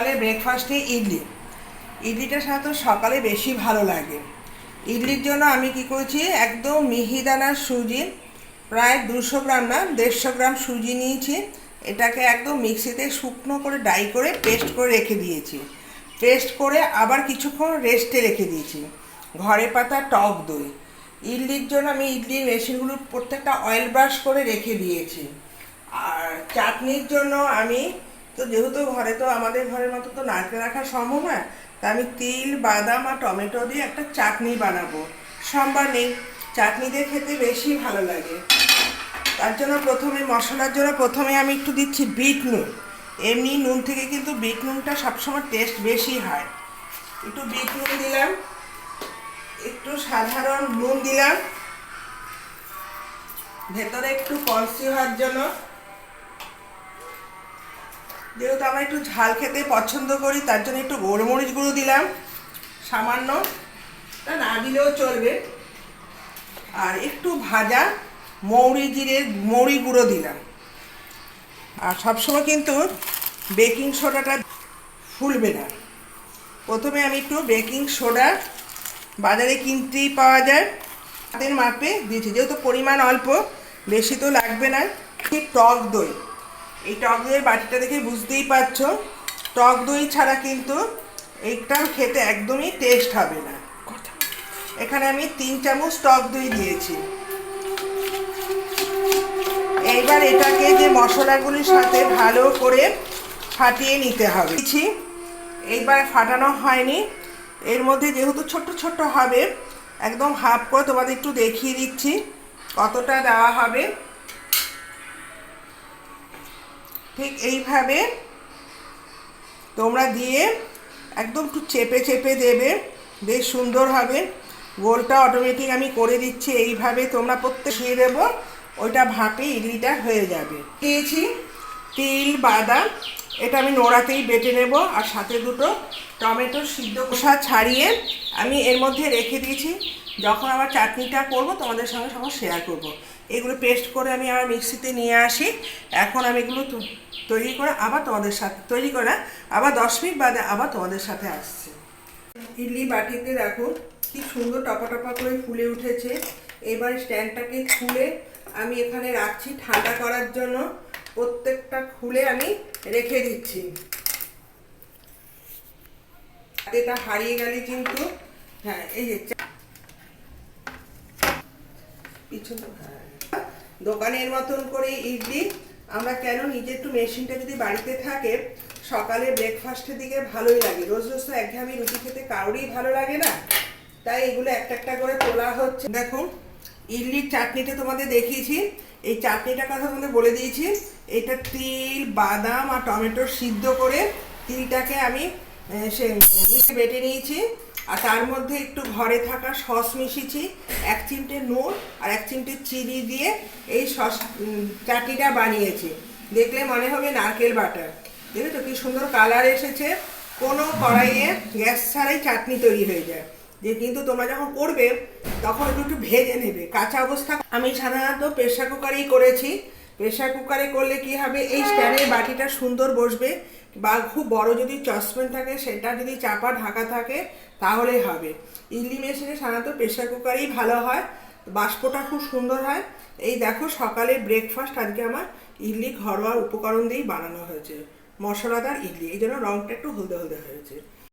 সকালে ব্রেকফাস্টে ইডলি। ইডলিটা সাধারণত সকালে বেশি ভালো লাগে। ইডলির জন্য আমি কি করেছি, একদম মিহিদানার সুজি, প্রায় দুশো গ্রাম না, দেড়শো গ্রাম সুজি নিয়েছি। এটাকে একদম মিক্সিতে শুকনো করে ডাই করে পেস্ট করে রেখে দিয়েছি। পেস্ট করে আবার কিছুক্ষণ রেস্টে রেখে দিয়েছি। ঘরে পাতা টক দই। ইডলির জন্য আমি ইডলির মেশিনগুলো প্রত্যেকটা অয়েল ব্রাশ করে রেখে দিয়েছি। আর চাটনির জন্য আমি তো যেহেতু ঘরে তো আমাদের ঘরের মতো তো নারকেল রাখা সম্ভব নয়, তা আমি তিল, বাদাম আর টমেটো দিয়ে একটা চাটনি বানাবো। সোমবার নেই। চাটনি দিয়ে খেতে বেশি ভালো লাগে। তার জন্য প্রথমে মশলার জন্য প্রথমে আমি একটু দিচ্ছি বিট নুন। এমনি নুন থেকে কিন্তু বিট নুনটা সবসময় টেস্ট বেশি হয়। একটু বিট নুন দিলাম। একটু সাধারণ নুন দিলাম। ভেতরে একটু কলসি হওয়ার জন্য যেহেতু আমরা একটু ঝাল খেতে পছন্দ করি, তার জন্য একটু গোলমরিচ গুঁড়ো দিলাম, সামান্য। তা না দিলেও চলবে। আর একটু ভাজা মৌরি জিরে, মৌরি গুঁড়ো দিলাম। আর সবসময় কিন্তু বেকিং সোডাটা ফুলবে না। প্রথমে আমি একটু বেকিং সোডা বাজারে কিনতেই পাওয়া যায়। হাতের মাপে দিয়েছি। যেহেতু পরিমাণ অল্প, বেশি তো লাগবে না। ঠিক টক দই। এই টক দইয়ের বাটিটা দেখে বুঝতেই পারছ, টক দই ছাড়া কিন্তু এইটা খেতে একদমই টেস্ট হবে না। এখানে আমি তিন চামচ টক দই দিয়েছি। এইবার এটাকে যে মশলাগুলির সাথে ভালো করে ফাটিয়ে নিতে হবে। এইবার ফাটানো হয়নি। এর মধ্যে যেহেতু ছোট্ট ছোট্ট হবে, একদম হাফ করে তোমাদের একটু দেখিয়ে দিচ্ছি কতটা দেওয়া হবে। ঠিক এইভাবে তোমরা দিয়ে একদম একটু চেপে চেপে দেবে, বেশ সুন্দর হবে। গোলটা অটোমেটিক আমি করে দিচ্ছি, এইভাবে তোমরা প্রত্যেক দিয়ে দেবো, ওইটা ভাপে ইডলিটা হয়ে যাবে। দিয়েছি তিল, বাদাম, এটা আমি নোড়াতেই বেটে নেব, আর সাথে দুটো টমেটো সিদ্ধ কষা ছাড়িয়ে আমি এর মধ্যে রেখে দিয়েছি। যখন আবার চাটনিটা করব, তোমাদের সঙ্গে সঙ্গে শেয়ার করব। এগুলো পেস্ট করে আমি আবার মিক্সিতে নিয়ে আসি। এখন আমি এগুলো তৈরি করে আবার তোমাদের সাথে তৈরি করে আবার দশ মিনিট বাদে আবার তোমাদের সাথে আসছে। ইডলি বাটিতে দেখো কি সুন্দর টপা টপা করে ফুলে উঠেছে। এবার স্ট্যান্ডটাকে খুলে আমি এখানে রাখছি ঠান্ডা করার জন্য। প্রত্যেকটা খুলে আমি রেখে দিচ্ছি। এটা হারিয়ে গেলে কিন্তু হ্যাঁ এই যে পিছনে হ্যাঁ। দোকানের মতন করে ইডলি। আমরা কেন নিজে একটু মেশিনটা যদি বাড়িতে থাকে, সকালে ব্রেকফাস্টের দিকে ভালোই লাগে। রোজ রোজ তো একঘামি রুটি খেতে কারোরই ভালো লাগে না। তাই এগুলো একটা একটা করে তোলা হচ্ছে। দেখুন ইডলির চাটনিটা তোমাদের দেখিয়েছি। এই চাটনিটার কথা তোমাদের বলে দিয়েছি। এটা তিল, বাদাম আর টমেটো সিদ্ধ করে তিলটাকে আমি সে মিশে বেটে নিয়েছি, আর তার মধ্যে একটু ঘরে থাকা সস মিশিয়েছি, এক চিমটে নুন আর এক চিমটে চিনি দিয়ে এই সস চাটনিটা বানিয়েছি। দেখলে মনে হবে নারকেল বাটার। দেখেছ কি সুন্দর কালার এসেছে? কোনো কড়াইয়ে গ্যাস ছাড়াই চাটনি তৈরি হয়ে যায়। যে কিন্তু তোমরা যখন করবে, তখন একটু একটু ভেজে নেবে। কাঁচা অবস্থা। আমি সাধারণত প্রেশার কুকারেই করেছি। প্রেশার কুকারে করলে কি হবে? এই স্ট্যান্ডের বাটিটা সুন্দর বসবে। বা খুব বড় যদি চসপ্যান থাকে, সেটা যদি চাপা ঢাকা থাকে তাহলে হবে। ইডলি মেশিনে সাধারণত প্রেশার কুকারেই ভালো হয়। বাষ্পটা খুব সুন্দর হয়। এই দেখো সকালে ব্রেকফাস্ট আজকে আমার ইডলি ঘরোয়া উপকরণ দিয়েই বানানো হয়েছে। মশলাদার ইডলি। এই জন্য রঙটা একটু হলদে হলদে হয়েছে।